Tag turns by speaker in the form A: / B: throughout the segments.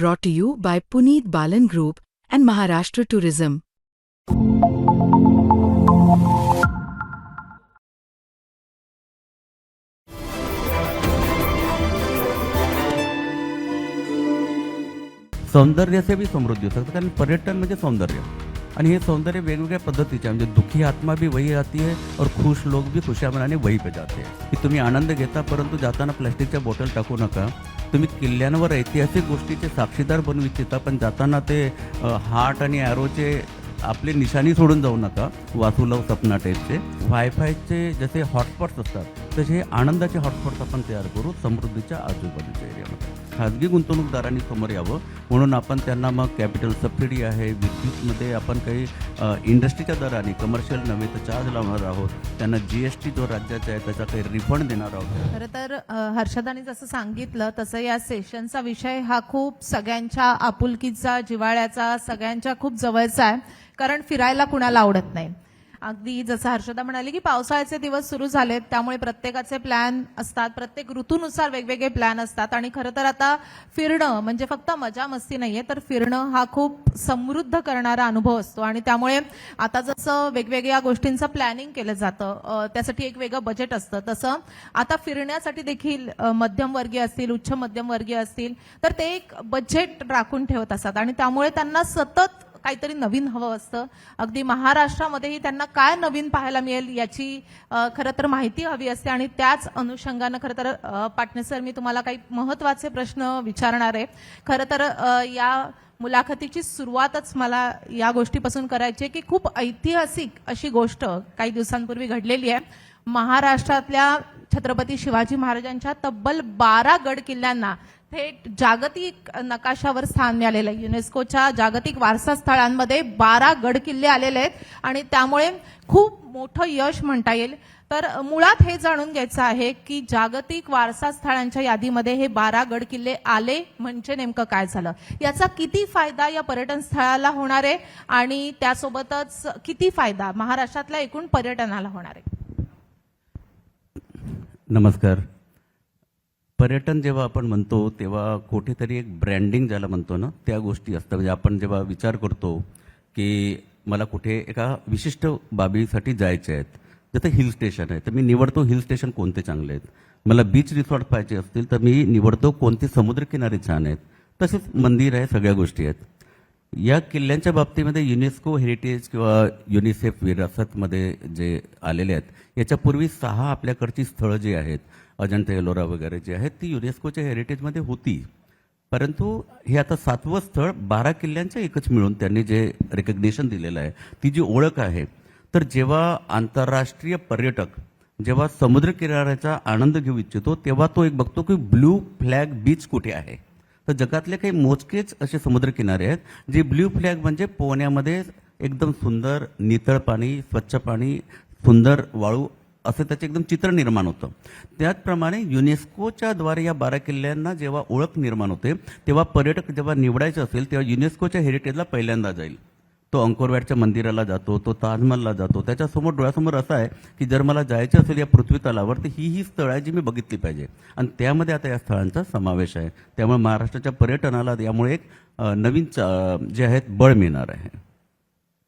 A: brought to you by Puneet Balan Group and Maharashtra Tourism.
B: सौंदर्याचे भी समृद्धी होऊ शकतं कारण पर्यटन म्हणजे सौंदर्य. आणि हे सौंदर्य वेगवेगळ्या पद्धतीचे म्हणजे दुखी आत्मा भी वही जाती है और खुश लोग भी खुशा मनाने वही पे जाते. हैं की तुम्ही आनंद घेता परंतु जाताना प्लॅस्टिकच्या बॉटल टाकू नका. तुम्ही किल्ल्यांवर ऐतिहासिक गोष्टीचे साक्षीदार बनू इच्छिता पण जाताना ते हार्ट आणि ॲरोचे आपली निशाणी सोडून जाऊ नका वासुलव सपना टाईपचे वायफायचे जसे हॉटस्पॉट्स असतात तसे हे आनंदाचे हॉटस्पॉट्स आपण तयार करू समृद्धीच्या आजूबाजूच्या एरियामध्ये खाजगी गुंतवणूकदारांनी समोर यावं. म्हणून आपण त्यांना मग कॅपिटल सबसिडी आहे विद्युतमध्ये आपण काही इंडस्ट्रीच्या दराने कमर्शियल नव्हे तर चार्ज लावणार आहोत. त्यांना जी एस टी जो राज्याचा आहे त्याचा काही रिफंड देणार आहोत.
C: खरं तर हर्षदाने जसं सांगितलं तसं या सेशनचा विषय हा खूप सगळ्यांच्या आपुलकीचा जिव्हाळ्याचा सगळ्यांच्या खूप जवळचा आहे. कारण फिरायला कुणाला आवडत नाही. अगदी जसं हर्षदा म्हणाली की पावसाळ्याचे दिवस सुरू झालेत त्यामुळे प्रत्येकाचे प्लॅन असतात प्रत्येक ऋतूनुसार वेगवेगळे प्लॅन असतात. आणि खरं तर आता फिरणं म्हणजे फक्त मजा मस्ती नाहीये तर फिरणं हा खूप समृद्ध करणारा अनुभव असतो. आणि त्यामुळे आता जसं वेगवेगळ्या गोष्टींचं प्लॅनिंग केलं जातं त्यासाठी एक वेगळं बजेट असतं. तसं आता फिरण्यासाठी देखील मध्यमवर्गीय असतील उच्च मध्यमवर्गीय असतील तर ते एक बजेट राखून ठेवत असतात. आणि त्यामुळे त्यांना सतत काहीतरी नवीन हवं असतं. अगदी महाराष्ट्रामध्येही त्यांना काय नवीन पाहायला मिळेल याची खरं तर माहिती हवी असते. आणि त्याच अनुषंगानं खरं तर पाटणे सर मी तुम्हाला काही महत्त्वाचे प्रश्न विचारणार आहे. खरं तर या मुलाखतीची सुरुवातच मला या गोष्टीपासून करायची आहे की खूप ऐतिहासिक अशी गोष्ट काही दिवसांपूर्वी घडलेली आहे. महाराष्ट्रातल्या छत्रपती शिवाजी महाराजांच्या तब्बल बारा गड किल्ल्यांना थेट जागतिक नकाशावर स्थान मिळालेलं आहे. युनेस्कोच्या जागतिक वारसा स्थळांमध्ये बारा गड किल्ले आलेले आहेत आणि त्यामुळे खूप मोठं यश म्हणता येईल. तर मुळात हे जाणून घ्यायचं आहे की जागतिक वारसा स्थळांच्या यादीमध्ये हे बारा गड किल्ले आले म्हणजे नेमकं काय झालं? याचा किती फायदा या पर्यटन स्थळाला होणार आहे? आणि त्यासोबतच किती फायदा महाराष्ट्रातल्या एकूण पर्यटनाला होणार आहे?
B: नमस्कार. पर्यटन जेव्हा आपण म्हणतो तेव्हा कुठेतरी एक ब्रँडिंग ज्याला म्हणतो ना त्या गोष्टी असतात. म्हणजे आपण जेव्हा विचार करतो की मला कुठे एका विशिष्ट बाबीसाठी जायचे आहेत. जसं हिल स्टेशन आहे तर मी निवडतो हिल स्टेशन कोणते चांगले आहेत? मला बीच रिसॉर्ट पाहिजे असतील तर मी निवडतो कोणते समुद्रकिनारे छान आहेत? तसेच मंदिर आहे सगळ्या गोष्टी आहेत. या किल्ल्यांच्या बाबतीमध्ये युनेस्को हेरिटेज किंवा युनिसेफ विरासतमध्ये जे आलेले आहेत याच्यापूर्वी सहा आपल्याकडची स्थळं जी आहेत अजंठा एलोरा वगैरे जी आहेत ती युनेस्कोच्या हेरिटेजमध्ये होती. परंतु हे आता सातवं स्थळ बारा किल्ल्यांच्या एकच मिळून त्यांनी जे रेकग्नेशन दिलेलं आहे ती जी ओळख आहे तर जेव्हा आंतरराष्ट्रीय पर्यटक जेव्हा समुद्र किनाऱ्याचा आनंद घेऊ इच्छितो तेव्हा तो एक बघतो की ब्लू फ्लॅग बीच कुठे आहे. तर जगातले काही मोजकेच असे समुद्रकिनारे आहेत जे ब्ल्यू फ्लॅग म्हणजे पोहण्यामध्ये एकदम सुंदर नितळ पाणी स्वच्छ पाणी सुंदर वाळू असं त्याचे एकदम चित्र निर्माण होतं. त्याचप्रमाणे युनेस्कोच्या द्वारे या बारा किल्ल्यांना जेव्हा ओळख निर्माण होते तेव्हा पर्यटक जेव्हा निवडायचे असेल तेव्हा युनेस्कोच्या हेरिटेजला पहिल्यांदा जाईल. तो अंकोरवॅटच्या मंदिराला जातो तो ताजमहलला जातो. त्याच्यासमोर डोळ्यासमोर असं आहे की जर मला जायचं असेल या पृथ्वी तलावर तर ही ही स्थळं आहे जी मी बघितली पाहिजे. आणि त्यामध्ये आता या स्थळांचा समावेश आहे. त्यामुळे महाराष्ट्राच्या पर्यटनाला यामुळे एक नवीन चा- जे आहेत बळ मिळणार आहे.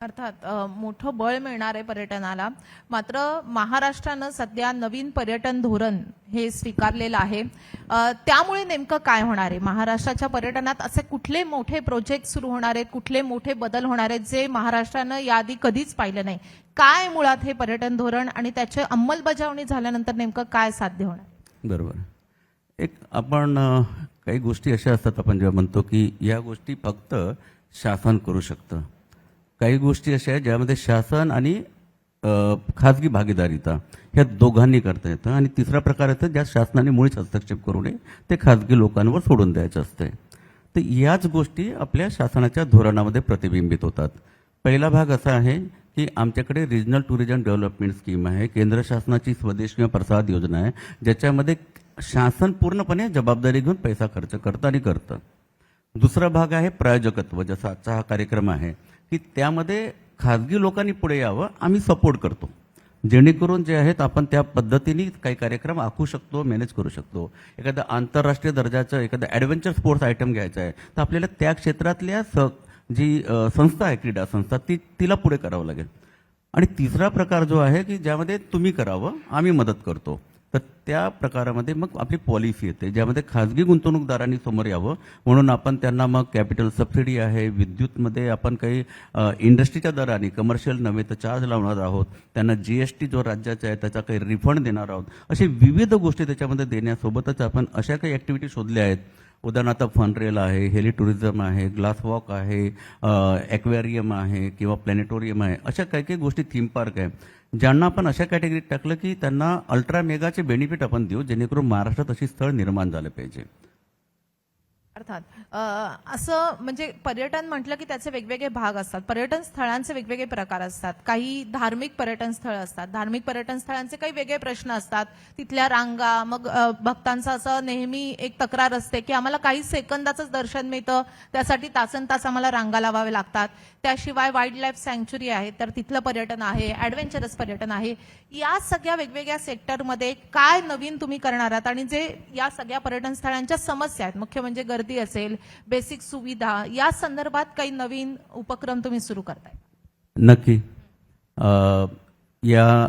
C: अर्थात मोठं बळ मिळणार आहे पर्यटनाला. मात्र महाराष्ट्रानं सध्या नवीन पर्यटन धोरण हे स्वीकारलेलं आहे. त्यामुळे नेमकं काय होणार आहे? महाराष्ट्राच्या पर्यटनात असे कुठले मोठे प्रोजेक्ट सुरू होणार आहेत? कुठले मोठे बदल होणार आहेत जे महाराष्ट्रानं याआधी कधीच पाहिलं नाही? काय मुळात हे पर्यटन धोरण आणि त्याची अंमलबजावणी झाल्यानंतर नेमकं काय साध्य होणार?
B: बरोबर. एक आपण काही गोष्टी अशा असतात आपण जेव्हा म्हणतो की या गोष्टी फक्त शासन करू शकतं. काही गोष्टी अशा आहेत ज्यामध्ये शासन आणि खाजगी भागीदारीता ह्या दोघांनी करता येतं आणि तिसरा प्रकार येतं ज्यात शासनाने मुळीच हस्तक्षेप करू नये ते खाजगी लोकांवर सोडून द्यायचं असते तर याच गोष्टी आपल्या शासनाच्या धोरणामध्ये प्रतिबिंबित होतात. पहिला भाग असा आहे की आमच्याकडे रिजनल टुरिझम डेव्हलपमेंट स्कीम आहे केंद्र शासनाची स्वदेश किंवा प्रसाद योजना आहे ज्याच्यामध्ये शासन पूर्णपणे जबाबदारी घेऊन पैसा खर्च करतं आणि करतं. दुसरा भाग आहे प्रायोजकत्व जसा आजचा हा कार्यक्रम आहे. की त्यामध्ये खाजगी लोकांनी पुढे यावं आम्ही सपोर्ट करतो. जेणेकरून जे आहेत आपण त्या पद्धतीने काही कार्यक्रम आखू शकतो मॅनेज करू शकतो. एखादं आंतरराष्ट्रीय दर्जाचं एखादं ॲडव्हेंचर स्पोर्ट्स आयटम घ्यायचं आहे तर आपल्याला त्या क्षेत्रातल्या स जी संस्था आहे क्रीडा संस्था ती तिला पुढे करावं लागेल. आणि तिसरा प्रकार जो आहे की ज्यामध्ये तुम्ही करावं आम्ही मदत करतो. तर त्या प्रकारामध्ये मग आपली पॉलिसी येते ज्यामध्ये खाजगी गुंतवणूकदारांनी समोर यावं. म्हणून आपण त्यांना मग कॅपिटल सबसिडी आहे विद्युतमध्ये आपण काही इंडस्ट्रीच्या दराने कमर्शियल नव्हे तर चार्ज लावणार आहोत. त्यांना जी एस टी जो राज्याचा आहे त्याचा काही रिफंड देणार आहोत. असे विविध गोष्टी त्याच्यामध्ये देण्यासोबतच आपण अशा काही ॲक्टिव्हिटी शोधल्या आहेत. उदाहरणार्थ फनरेल आहे हेली टुरिझम आहे ग्लास वॉक आहे ॲक्वेरियम आहे किंवा प्लॅनेटोरियम आहे अशा काही काही गोष्टी थीम पार्क आहे. ज्यांना आपण अशा कॅटेगरीत टाकलं की त्यांना अल्ट्रा मेगाचे बेनिफिट आपण देऊ जेणेकरून महाराष्ट्रात अशी स्थळ निर्माण झालं पाहिजे.
C: अर्थात असं म्हणजे पर्यटन म्हटलं की त्याचे वेगवेगळे भाग असतात. पर्यटन स्थळांचे वेगवेगळे प्रकार असतात. काही धार्मिक पर्यटन स्थळ असतात. धार्मिक पर्यटन स्थळांचे काही वेगळे प्रश्न असतात. तिथल्या रांगा मग भक्तांचा भक्तांचं असं नेहमी एक तक्रार असते की आम्हाला काही सेकंदाचंच दर्शन मिळतं. त्यासाठी तासन तास आम्हाला रांगा लावावे लागतात. त्याशिवाय वाईल्ड लाईफ सँक्च्युरी आहे तर तिथलं पर्यटन आहे ॲडव्हेंचरस पर्यटन आहे. या सगळ्या वेगवेगळ्या सेक्टरमध्ये काय नवीन तुम्ही करणार आहात? आणि जे या सगळ्या पर्यटन स्थळांच्या समस्या आहेत मुख्य म्हणजे पद्धती असेल बेसिक सुविधा या संदर्भात काही नवीन उपक्रम तुम्ही सुरू करताय.
B: नक्की. या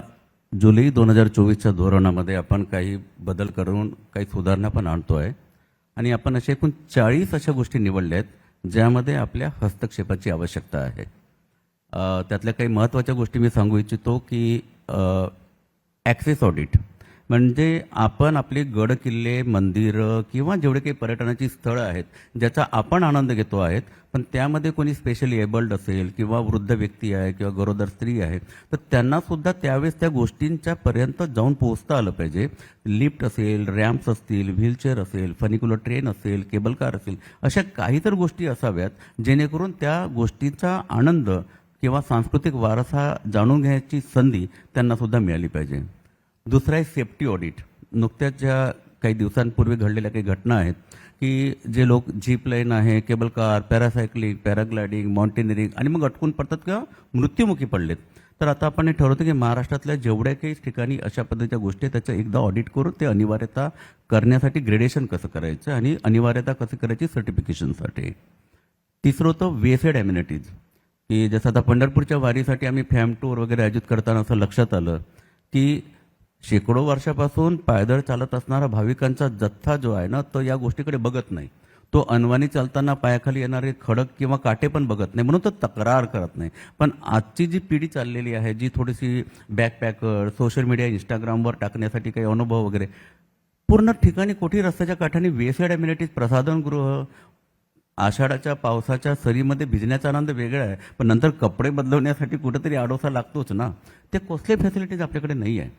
B: जुलै दोन हजार चोवीसच्या धोरणामध्ये आपण काही बदल करून काही सुधारणा पण आणतो आहे आणि आपण अशा एकूण चाळीस अशा गोष्टी निवडल्या आहेत ज्यामध्ये आपल्या हस्तक्षेपाची आवश्यकता आहे. त्यातल्या काही महत्त्वाच्या गोष्टी मी सांगू इच्छितो की ॲक्सेस ऑडिट म्हणजे आपण आपले गड किल्ले मंदिरं किंवा जेवढे काही पर्यटनाची स्थळं आहेत ज्याचा आपण आनंद घेतो आहेत पण त्यामध्ये कोणी स्पेशली एबल्ड असेल किंवा वृद्ध व्यक्ती आहे किंवा गरोदर स्त्री आहे तर त्यांना सुद्धा त्यावेळेस त्या गोष्टींच्या पर्यंत जाऊन पोहोचता आलं पाहिजे. लिफ्ट असेल रॅम्प्स असतील व्हीलचेअर असेल फनिक्युलर ट्रेन असेल केबल कार असेल अशा काही तर गोष्टी असाव्यात जेणेकरून त्या गोष्टीचा आनंद किंवा सांस्कृतिक वारसा जाणून घेण्याची संधी त्यांना सुद्धा मिळाली पाहिजे. दुसरा आहे सेफ्टी ऑडिट नुकत्याच ज्या काही दिवसांपूर्वी घडलेल्या काही घटना आहेत की जे लोक जीप लाईन आहे cable car paracycling paragliding mountaineering आणि मग अटकून पडतात किंवा मृत्युमुखी पडलेत. तर आता आपण हे ठरवतो की महाराष्ट्रातल्या जेवढ्या काही ठिकाणी अशा पद्धतीच्या गोष्टी आहेत त्याचं एकदा ऑडिट करून ते अनिवार्यता करण्यासाठी ग्रेडेशन कसं करायचं आणि अनिवार्यता कसं करायची सर्टिफिकेशनसाठी तिसरं होतं वेसेड ॲम्युनिटीज की जसं आता पंढरपूरच्या वारीसाठी आम्ही फॅम टूर वगैरे आयोजित करताना असं लक्षात आलं की शेकडो वर्षापासून पायदळ चालत असणारा भाविकांचा जथ्था जो आहे ना तो या गोष्टीकडे बघत नाही. तो अनवाणी चालताना पायाखाली येणारे खडक किंवा काटे पण बघत नाही म्हणून तो तक्रार करत नाही. पण आजची जी पिढी चाललेली आहे जी थोडीशी बॅकपॅकर सोशल मीडिया इंस्टाग्रामवर टाकण्यासाठी काही अनुभव वगैरे पूर्ण ठिकाणी कोठी रस्त्याच्या काठाने वेसेड अम्युनिटीज प्रसाधनगृह आषाढाच्या पावसाच्या सरीमध्ये भिजण्याचा आनंद वेगळा आहे. पण नंतर कपडे बदलवण्यासाठी कुठेतरी आडोसा लागतोच ना. ते कसले फॅसिलिटीज आपल्याकडे नाही आहे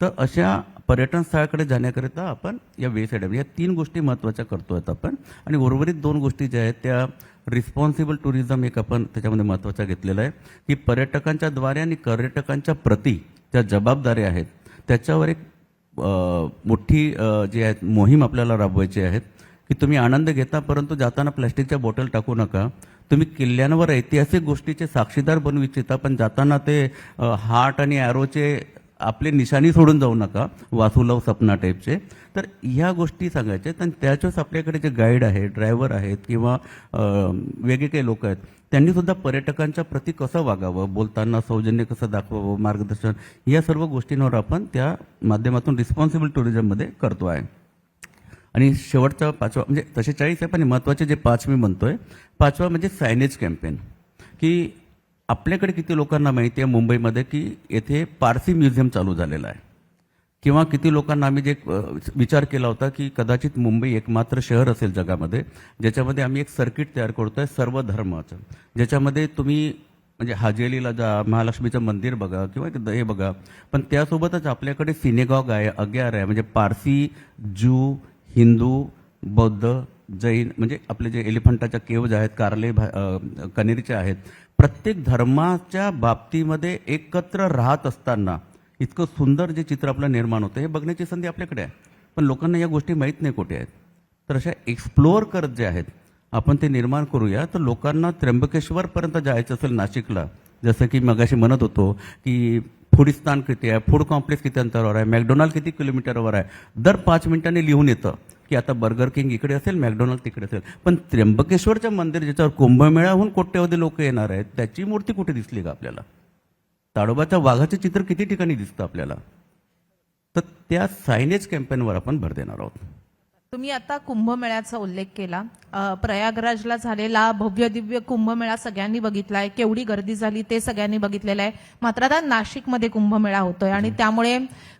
B: तर अशा पर्यटन स्थळाकडे जाण्याकरिता आपण या वेस ॲडम या तीन गोष्टी महत्त्वाच्या करतो आहेत आपण. आणि उर्वरित दोन गोष्टी ज्या आहेत त्या रिस्पॉन्सिबल टुरिझम एक आपण त्याच्यामध्ये महत्त्वाचा घेतलेला आहे की पर्यटकांच्या द्वारे आणि पर्यटकांच्या प्रती ज्या जबाबदाऱ्या आहेत त्याच्यावर एक मोठी जी आहेत मोहीम आपल्याला राबवायची आहेत की तुम्ही आनंद घेता परंतु जाताना प्लॅस्टिकच्या बॉटल टाकू नका. तुम्ही किल्ल्यांवर ऐतिहासिक गोष्टीचे साक्षीदार बनवू इच्छिता पण जाताना ते हार्ट आणि ॲरोचे आपले निशाणी सोडून जाऊ नका वासुलव सपना टाईपचे तर ह्या गोष्टी सांगायच्या आहेत. आणि त्याच्याच आपल्याकडे जे गाईड आहे ड्रायव्हर आहेत किंवा वेगळे काही लोक आहेत त्यांनी सुद्धा पर्यटकांच्या प्रती कसं वागावं बोलताना सौजन्य कसं दाखवावं मार्गदर्शन या सर्व गोष्टींवर आपण त्या माध्यमातून रिस्पॉन्सिबल टुरिझममध्ये करतो आहे. आणि शेवटचा पाचवा म्हणजे तसे चाळीस आहे पण महत्त्वाचे जे पाच मी म्हणतोय पाचवा म्हणजे सायनेज कॅम्पेन की आपल्याकडे किती लोकांना माहिती आहे मुंबईमध्ये की येथे पारसी म्युझियम चालू झालेलं आहे. किंवा किती लोकांना आम्ही जे विचार केला होता की कदाचित मुंबई एकमात्र शहर असेल जगामध्ये ज्याच्यामध्ये आम्ही एक सर्किट तयार करतो आहे सर्व धर्माचं. ज्याच्यामध्ये तुम्ही म्हणजे हाजेलीला जा महालक्ष्मीचं मंदिर बघा किंवा एक हे बघा पण त्यासोबतच आपल्याकडे सिनेगॉग आहे अग्यार आहे म्हणजे पारसी ज्यू हिंदू बौद्ध जैन म्हणजे आपले जे एलिफंटाच्या केव्ज आहेत कारले भा कनेरीचे आहेत प्रत्येक धर्माच्या बाबतीमध्ये एकत्र राहत असताना इतकं सुंदर जे चित्र आपलं निर्माण होतं हे बघण्याची संधी आपल्याकडे आहे. पण लोकांना या गोष्टी माहीत नाही कुठे आहेत. तर अशा एक्सप्लोअर करत जे आहेत आपण ते निर्माण करूया. तर लोकांना त्र्यंबकेश्वरपर्यंत जायचं असेल नाशिकला जसं की मगाशी म्हणत होतो की फुडिस्तान किती आहे फूड कॉम्प्लेक्स किती अंतरावर आहे मॅकडोनाल्ड किती किलोमीटरवर आहे दर पाच मिनिटांनी लिहून येतं. की आता बर्गर किंग इकडे असेल मॅकडोनाल्ड तिकडे असेल. पण त्र्यंबकेश्वरचं मंदिर ज्याच्यावर कुंभमेळ्याहून कोट्यवधी लोक येणार आहेत त्याची मूर्ती कुठे दिसली का आपल्याला? ताडोबाच्या वाघाचं चित्र किती ठिकाणी दिसतं आपल्याला? तर त्या सायनेज कॅम्पेनवर आपण भर देणार आहोत.
C: तुम्ही आता कुंभमेळ्याचा उल्लेख केला. प्रयागराजला झालेला भव्य दिव्य कुंभमेळा सगळ्यांनी बघितलाय. केवढी गर्दी झाली ते सगळ्यांनी बघितलेलं आहे. मात्र आता नाशिकमध्ये कुंभमेळा होतोय आणि त्यामुळे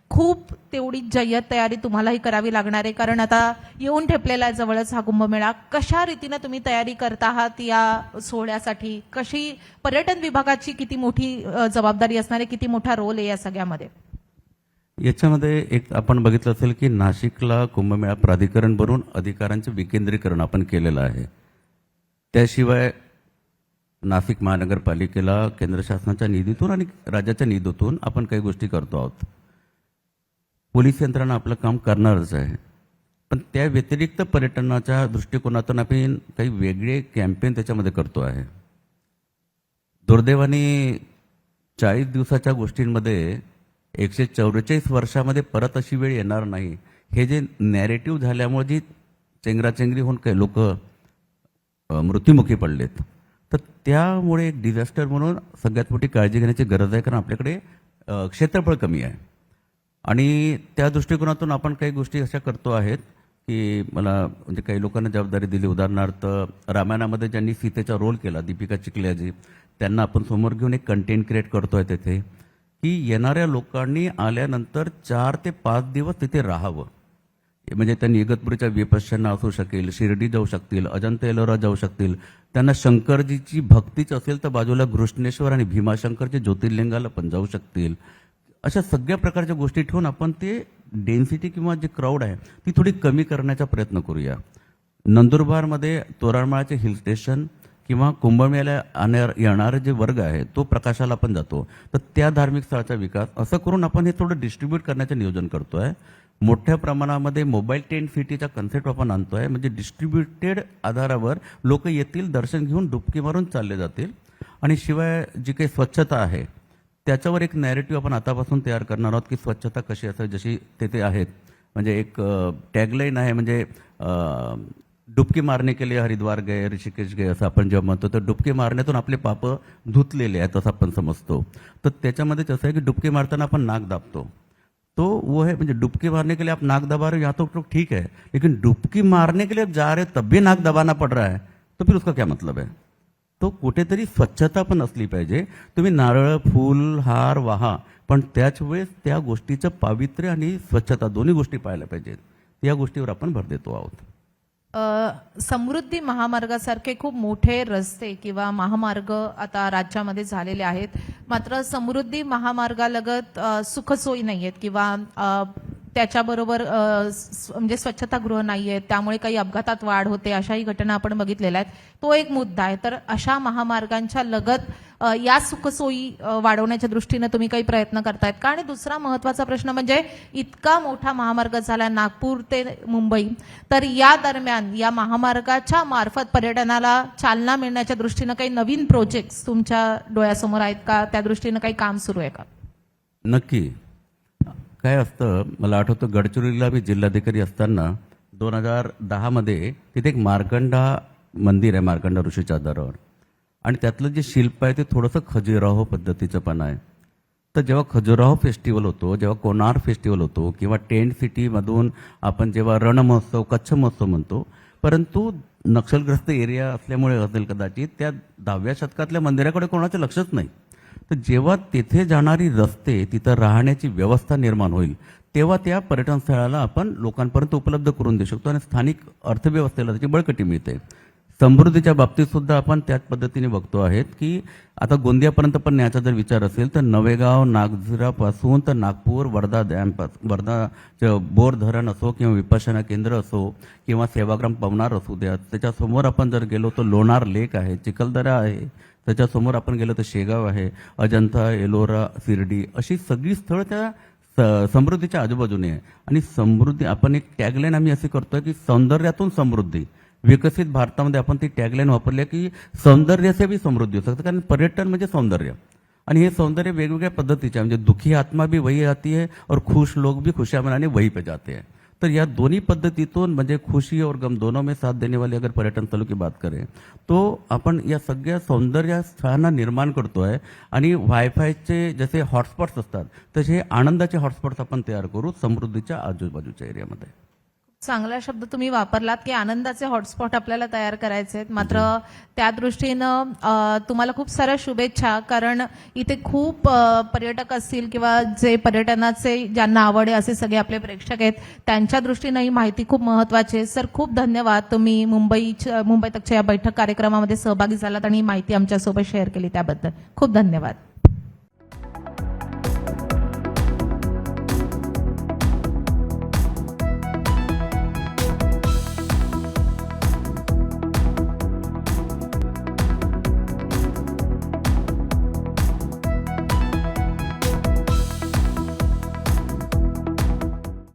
C: खूप तेवढी जय्यत तयारी तुम्हालाही करावी लागणार आहे. कारण आता येऊन ठेपलेला आहे जवळच हा कुंभमेळा. कशा रीतीनं तुम्ही तयारी करता आहात या सोहळ्यासाठी? कशी पर्यटन विभागाची किती मोठी जबाबदारी असणार आहे? किती मोठा रोल आहे या सगळ्यामध्ये?
B: याच्यामध्ये एक आपण बघितलं असेल की नाशिकला कुंभमेळा प्राधिकरण भरून अधिकारांचे विकेंद्रीकरण आपण केलेलं आहे. त्याशिवाय नाशिक महानगरपालिकेला केंद्र शासनाच्या निधीतून आणि राज्याच्या निधीतून आपण काही गोष्टी करतो आहोत. पोलीस यंत्रणा आपलं काम करणारच आहे. पण त्या व्यतिरिक्त पर्यटनाच्या दृष्टिकोनातून आपण काही वेगळे कॅम्पेन त्याच्यामध्ये करतो आहे. दुर्दैवाने चाळीस दिवसाच्या गोष्टींमध्ये एकशे चौवेचाळीस वर्षामध्ये परत अशी वेळ येणार नाही. हे जे नॅरेटिव्ह झाल्यामुळे जी चेंगराचेंगरी होऊन काही लोक मृत्युमुखी पडलेत. तर त्यामुळे एक डिझास्टर म्हणून सगळ्यात मोठी काळजी घेण्याची गरज आहे कारण आपल्याकडे क्षेत्रफळ कमी आहे. आणि त्या दृष्टिकोनातून आपण काही गोष्टी अशा करतो आहेत की मला म्हणजे काही लोकांना जबाबदारी दिली. उदाहरणार्थ रामायणामध्ये ज्यांनी सीतेचा रोल केला दीपिका चिखल्याजी त्यांना आपण समोर घेऊन एक कंटेंट क्रिएट करतो आहे तिथे. की येणाऱ्या लोकांनी आल्यानंतर चार ते पाच दिवस तिथे राहावं. म्हणजे त्यांनी इगतपुरीच्या विपश्यना असू शकेल शिर्डी जाऊ शकतील अजंत एलोरा जाऊ शकतील. त्यांना शंकरजीची भक्तीच असेल तर बाजूला घृष्णेश्वर आणि भीमाशंकरच्या ज्योतिर्लिंगाला पण जाऊ शकतील. अशा सगळ्या प्रकारच्या गोष्टी ठेवून आपण ते डेन्सिटी किंवा जे क्राऊड आहे ती थोडी कमी करण्याचा प्रयत्न करूया. नंदुरबारमध्ये तोरणमाळाचे हिल स्टेशन किंवा कुंभमेळ्याला आणणार येणारे जे वर्ग आहे तो प्रकाशाला पण जातो. तर त्या धार्मिक स्थळाचा विकास असं करून आपण हे थोडं डिस्ट्रीब्यूट करण्याचं नियोजन करतो आहे मोठ्या प्रमाणामध्ये मोबाईल टेंट सिटीचा कन्सेप्ट आपण आणतो आहे म्हणजे डिस्ट्रीब्युटेड आधारावर लोक येतील दर्शन घेऊन डुबकी मारून चालले जातील. आणि शिवाय जी काही स्वच्छता आहे त्याच्यावर एक नॅरेटिव्ह आपण आतापासून तयार करणार आहोत की स्वच्छता कशी असावी जशी तेथे आहेत. म्हणजे एक टॅगलाईन आहे म्हणजे डुबकी मारणे के लिए हरिद्वार गए ऋषिकेश गए असं आपण जेव्हा म्हणतो तर डुबकी मारण्यातून आपले पापं धुतलेले आहेत असं आपण समजतो. तर त्याच्यामध्ये कसं आहे की डुबकी मारताना आपण नाक दाबतो. तो वो है म्हणजे डुबकी मारने के लिए आप नाक दबा रहे हो या तो ठीक है लेकिन डुबकी मारने के लिए आप जा रहे हो तब भी नाक दबाना पड़ रहा है तो फिर उसका क्या मतलब है? तो कुठेतरी स्वच्छता पण असली पाहिजे. तुम्ही नारळ फूल हार वाहा पण त्याच वेळेस त्या गोष्टीचं पावित्र्य आणि स्वच्छता दोन्ही गोष्टी पाहायला पाहिजेत. या गोष्टीवर आपण भर देतो आहोत.
C: समृद्धी महामार्गासारखे खूप मोठे रस्ते किंवा महामार्ग आता राज्यामध्ये झालेले आहेत. मात्र समृद्धी महामार्गालगत सुखसोयी नाही आहेत किंवा त्याच्याबरोबर म्हणजे स्वच्छतागृह नाही आहेत त्यामुळे काही अपघातात वाढ होते अशाही घटना आपण बघितलेल्या आहेत. तो एक मुद्दा आहे. तर अशा महामार्गांच्या लगत या सुखसोयी वाढवण्याच्या दृष्टीनं तुम्ही काही प्रयत्न करतायत का? आणि दुसरा महत्त्वाचा प्रश्न म्हणजे इतका मोठा महामार्ग झाला नागपूर ते मुंबई तर या दरम्यान या महामार्गाच्या मार्फत पर्यटनाला चालना मिळण्याच्या दृष्टीनं काही नवीन प्रोजेक्ट्स तुमच्या डोळ्यासमोर आहेत का? त्या दृष्टीनं काही काम सुरू आहे का?
B: नक्की. काय असतं मला आठवतं गडचिरोलीला मी जिल्हाधिकारी असताना दोन हजार दहामध्ये तिथे एक मार्कंडा मंदिर आहे मार्कंडा ऋषीच्या आधारावर आणि त्यातलं जे शिल्प आहे ते थोडंसं खजुराहो पद्धतीचं पण आहे. तर जेव्हा खजुराहो फेस्टिवल होतो जेव्हा कोणार फेस्टिवल होतो किंवा टेंट सिटीमधून आपण जेव्हा रणमहोत्सव कच्छ महोत्सव म्हणतो परंतु नक्षलग्रस्त एरिया असल्यामुळे असेल कदाचित त्या दहाव्या शतकातल्या मंदिराकडे कोणाचं लक्षच नाही. तर जेव्हा तेथे जाणारी रस्ते तिथं राहण्याची व्यवस्था निर्माण होईल तेव्हा त्या पर्यटन स्थळाला आपण लोकांपर्यंत उपलब्ध करून देऊ शकतो आणि स्थानिक अर्थव्यवस्थेला त्याची बळकटी मिळते. समृद्धीच्या बाबतीत सुद्धा आपण त्याच पद्धतीने बघतो आहेत की आता गोंदियापर्यंत पण न्यायचा जर विचार असेल तर नवेगाव नागझिरापासून तर नागपूर वर्धा डॅमपास वर्धा च- बोर धरण असो किंवा विपश्यना केंद्र असो किंवा सेवाग्राम पवनार असू द्या त्याच्यासमोर आपण जर गेलो तर लोणार लेक आहे चिखलदरा आहे त्याच्यासमोर आपण गेलो तर शेगाव आहे अजंता एलोरा शिर्डी अशी सगळी स्थळं त्या स- समृद्धीच्या आजूबाजूने आहे. आणि समृद्धी आपण एक टॅगलाईन आम्ही असे करतोय की सौंदर्यातून समृद्धी. विकसित भारतामध्ये आपण ती टॅगलाईन वापरली आहे की सौंदर्याचे बी समृद्धी होऊ शकते. कारण पर्यटन म्हणजे सौंदर्य. आणि हे सौंदर्य वेगवेगळ्या पद्धतीचे आहे. म्हणजे दुखी आत्मा बी वही आती है और खुश लोग भी खुशामनाने मनाने वही पे जाते हैं तर या दोन्ही पद्धतीतून म्हणजे खुशी और गम दोनों में साथ देने वाले अगर पर्यटन स्थलों की बात करें तो आपण या सगळ्या सौंदर्य स्थळांना निर्माण करतो आहे आणि वायफायचे जसे हॉटस्पॉट्स असतात तसे हे आनंदाचे हॉटस्पॉट्स आपण तयार करू समृद्धीच्या आजूबाजूच्या एरियामध्ये
C: चांगला शब्द तुम्ही वापरलात की आनंदाचे हॉटस्पॉट आपल्याला तयार करायचे आहेत. मात्र त्या दृष्टीनं तुम्हाला खूप साऱ्या शुभेच्छा कारण इथे खूप पर्यटक असतील किंवा जे पर्यटनाचे ज्यांना आवड आहे असे सगळे आपले प्रेक्षक आहेत त्यांच्या दृष्टीनं ही माहिती खूप महत्वाची आहे. सर खूप धन्यवाद. तुम्ही मुंबई मुंबई तकच्या या बैठक कार्यक्रमामध्ये सहभागी झालात आणि ही माहिती आमच्यासोबत शेअर केली त्याबद्दल. खूप धन्यवाद.